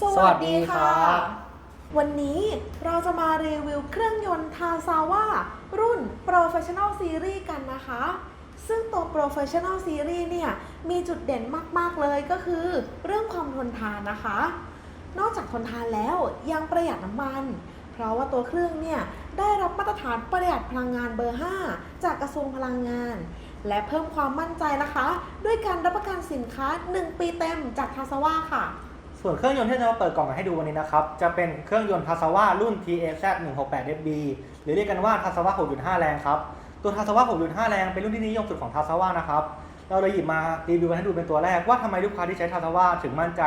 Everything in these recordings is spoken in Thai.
สวัสดีครับวันนี้เราจะมารีวิวเครื่องยนต์ทาซาว่ารุ่น Professional Series กันนะคะ ซึ่งตัว Professional Series เนี่ย มีจุดเด่นมาก ๆ เลยก็คือเรื่องความทนทานนะคะ นอกจากทนทานแล้วยังประหยัดน้ำมัน เพราะว่าตัวเครื่องเนี่ย ได้รับมาตรฐานประหยัดพลังงานเบอร์ 5 จากกระทรวงพลังงาน และเพิ่มความมั่นใจนะคะ ด้วยการรับประกันสินค้า 1 ปีเต็มจากทาซาว่าค่ะ ส่วนเครื่องยนต์ที่จะมาเปิดกล่องให้ดูวันนี้นะครับ จะเป็นเครื่องยนต์ทาซาว่ารุ่น TAZ 168 FB หรือเรียกกันว่าทาซาว่า6.5 แรงครับ ตัวทาซาว่า6.5 แรงเป็นรุ่นที่นิยมสุดของทาซาว่านะครับ เราเลยหยิบมารีวิวกันให้ดูเป็นตัวแรกว่าทำไมลูกค้าที่ใช้ทาซาว่าถึงมั่นใจ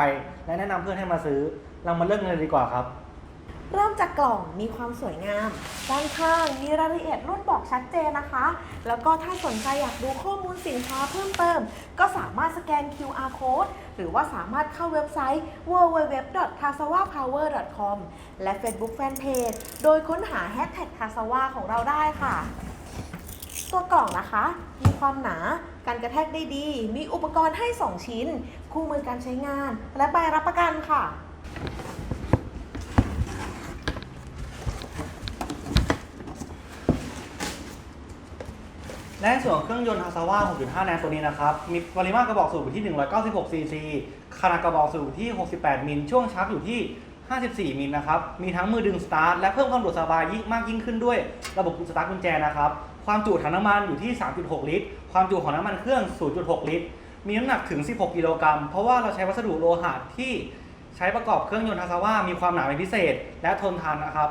และแนะนำเพื่อนให้มาซื้อ เรามาเริ่มกันเลยดีกว่าครับ เริ่มจากกล่องมีความสวยงาม ด้านข้างมีรายละเอียดรุ่นบอกชัดเจนนะคะ แล้วก็ถ้าสนใจอยากดูข้อมูลสินค้าเพิ่มเติม ก็สามารถสแกน QR code หรือว่าสามารถเข้าเว็บไซต์ www.tasawapower.com และ Facebook Fanpage โดยค้นหา Hashtag t a s a w a ของเราได้ค่ะ ตัวกล่องนะคะ มีความหนาการกระแทกได้ดี มีอุปกรณ์ให้ 2 ชิ้น คู่มือการใช้งาน และใบรับประกันค่ะ และส่วนเครื่องยนต์ทาซาว่า6.5 แรงตัวนี้นะครับ มีปริมาตรกระบอกสูบอยู่ที่ 196 ซีซี ขนาดกระบอกสูบอยู่ที่ 68 มิล ช่วงชาร์จอยู่ที่ 54 มิลนะครับ มีทั้งมือดึงสตาร์ทและเพิ่มความสะดวกสบายยิ่งมากยิ่งขึ้นด้วย ระบบสตาร์ทกุญแจนะครับ ความจุถังน้ำมันอยู่ที่ 3.6 ลิตร ความจุของน้ำมันเครื่อง 0.6 ลิตร มีน้ำหนักถึง 16 กิโลกรัม เพราะว่าเราใช้วัสดุโลหะที่ใช้ประกอบเครื่องยนต์ทาซาว่ามีความหนาเป็นพิเศษ และทนทานนะครับ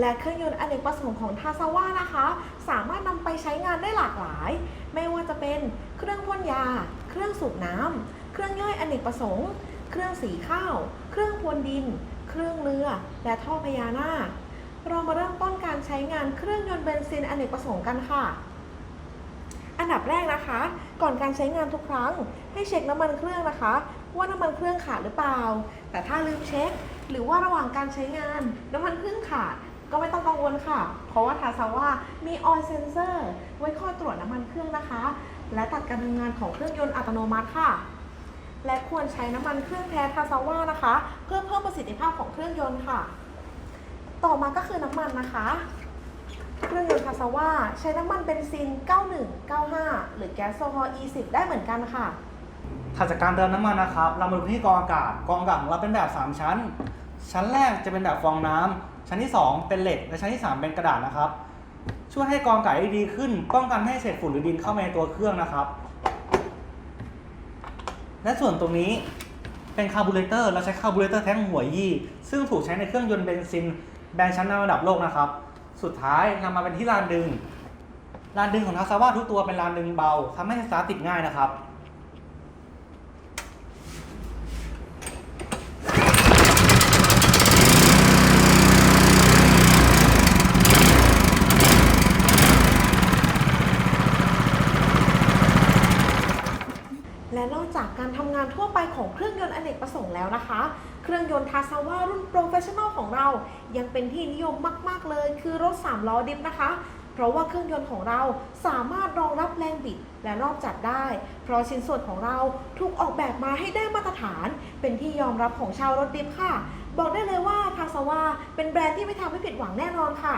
และเครื่องยนต์อเนกประสงค์ของทาซาว่านะคะ สามารถนำไปใช้งานได้หลากหลาย ไม่ว่าจะเป็นเครื่องพ่นยา เครื่องสูบน้ำเครื่องย่อยอเนกประสงค์ เครื่องสีข้าว เครื่องพรวนดิน เครื่องเรือ และท่อพญานาคเรามาเริ่มต้นการใช้งานเครื่องยนต์เบนซินอเนกประสงค์กันค่ะ อันดับแรกนะคะ ก่อนการใช้งานทุกครั้ง ให้เช็คน้ำมันเครื่องนะคะ ว่าน้ำมันเครื่องขาดหรือเปล่า แต่ถ้าลืมเช็ค หรือว่าระหว่างการใช้งาน น้ำมันเครื่องขาด ก็ไม่ต้องกังวลค่ะ เพราะว่าทาซาว่ามีออยเซนเซอร์ไว้คอยตรวจน้ำมันเครื่องนะคะ และตัดการทำงานของเครื่องยนต์อัตโนมัติค่ะ และควรใช้น้ำมันเครื่องแท้ทาซาว่านะคะ เพื่อเพิ่มประสิทธิภาพของเครื่องยนต์ค่ะ ต่อมาก็คือน้ำมันนะคะ เครื่องยนต์คาซาว่าใช้น้ำมันเบนซิน 91 95 หรือแก๊สโซฮอล์ E10 ได้เหมือนกันค่ะถัดจากการเติมน้ำมันนะครับ เรามาดูที่กองอากาศ กองอากาศของเราเป็นแบบ 3 ชั้น ชั้นแรกจะเป็นแบบฟองน้ำ ชั้นที่ 2 เป็นเหล็ก และชั้นที่ 3 เป็นกระดาษนะครับ ช่วยให้กรองอากาศได้ดีขึ้น ป้องกันไม่ให้เศษฝุ่นหรือดินเข้ามาในตัวเครื่องนะครับ และส่วนตรงนี้เป็นคาร์บูเรเตอร์เราใช้คาร์บูเรเตอร์แท้งหัวยี่ซึ่งถูกใช้ในเครื่องยนต์เบนซินแบรนด์ชั้นนำระดับโลกนะครับ สุดท้ายนำมาเป็นที่ลานดึงลานดึงของทาซาว่าทุกตัวเป็นลานดึงเบาทำให้สตาร์ทติดง่ายนะครับ และนอกจากการทำงานทั่วไปของเครื่องยนต์อเนกประสงค์แล้วนะคะ เครื่องยนต์ทาซาว่ารุ่นโปรเฟชชั่นอลของเรา ยังเป็นที่นิยมมากๆเลย คือรถ 3 ล้อดิฟนะคะ เพราะว่าเครื่องยนต์ของเราสามารถรองรับแรงบิดและรอบจัดได้ เพราะชิ้นส่วนของเราถูกออกแบบมาให้ได้มาตรฐาน เป็นที่ยอมรับของชาวรถดิฟค่ะ บอกได้เลยว่าทาซาว่าเป็นแบรนด์ที่ไม่ทำให้ผิดหวังแน่นอนค่ะ